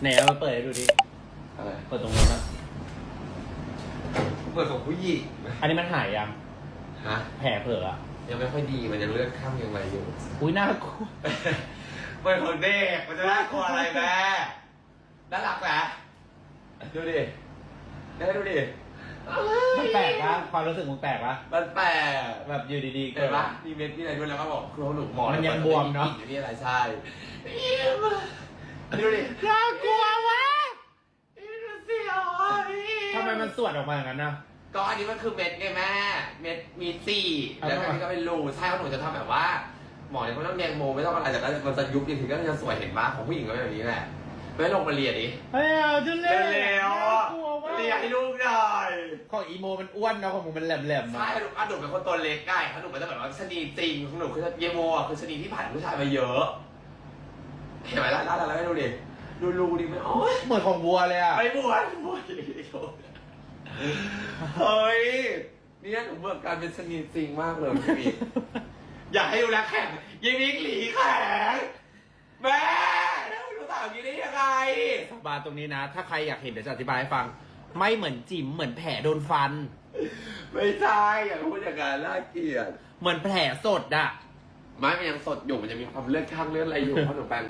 ไหนเอามาเปิดให้ดูดิอะไรเปิดตรงนู้นอะเปิดของผู้หญิงอันนี้มันหายยังฮะ แผลเผลออะยังไม่ค่อยดีมันยังเลือดข้างยังไรอยู่ อุ้ยน่ากลัวเปิดของเด็กมันจะน่ากลัวอะไรแม่น่ารักแหละดูดิได้ดูดิมันแปลกปะความรู้สึกมึงแปลกปะมันแปลกแบบอยู่ดีๆเห็นปะมีเม็ดมีอะไรด้วยแล้วก็บอกครูหนูหมอมันยังบวมเนอะอยู่นี่อะไรใช่ ดูดิน่ากลัววะเสียวอะทำไมมันสวดออกมาอย่างนั้นนะ ก็อันนี้มันคือเม็ดไงแม่ เม็ดมีสี่เอาแล้วก็ทำไมอันนี้ก็เป็นรูใช่เพราะหนูจะทำแบบว่า หมอเนี่ยไม่ต้องแยงโมไม่ต้องอะไรแต่ก็มันจะยุบจริงๆก็จะสวยเห็นปะของผู้หญิงก็เป็นแบบนี้แหละไม่ลงมาเรียนดิเฮ้ยเอาจุเล่เร็วน่ากลัววะเรียนให้ลูกหน่อยของอีโมมันอ้วนนะของมึงมันแหลมๆใช่อะหนูอะหนูเป็นคนตัวเล็กใกล้หนูเป็นแบบว่าชะนีจริงของหนูคือเยโมอะคือชะนีที่ผ่านผู้ชายมาเยอะ เห็นไหมล่ะล่ะแล้วไม่ดูดิดูรูดิมันโอ๊ยเหมือนของวัวเลยอะไม่บวนบวนเฮ้ยนี่หนูเบื่อการเป็นชะนีจริงมากเลยพี่บิ๊กอยากให้ดูแลแข่งยิงบิ๊กหลีแข่งแม่แล้วดูสาวอย่างนี้ได้ยังไงบาร์ตรงนี้นะ ถ้าใครอยากเห็นเดี๋ยวจะอธิบายให้ฟัง ไม่เหมือนจิ๋มเหมือนแผลโดนฟัน ไม่ใช่อย่าพูดอย่างนั้นน่าเกลียดเหมือนแผลสดอะไม่มันยังสดอยู่มันยังมีความเลือดข้างเลือดอะไรอยู่เพราะหนูแปลง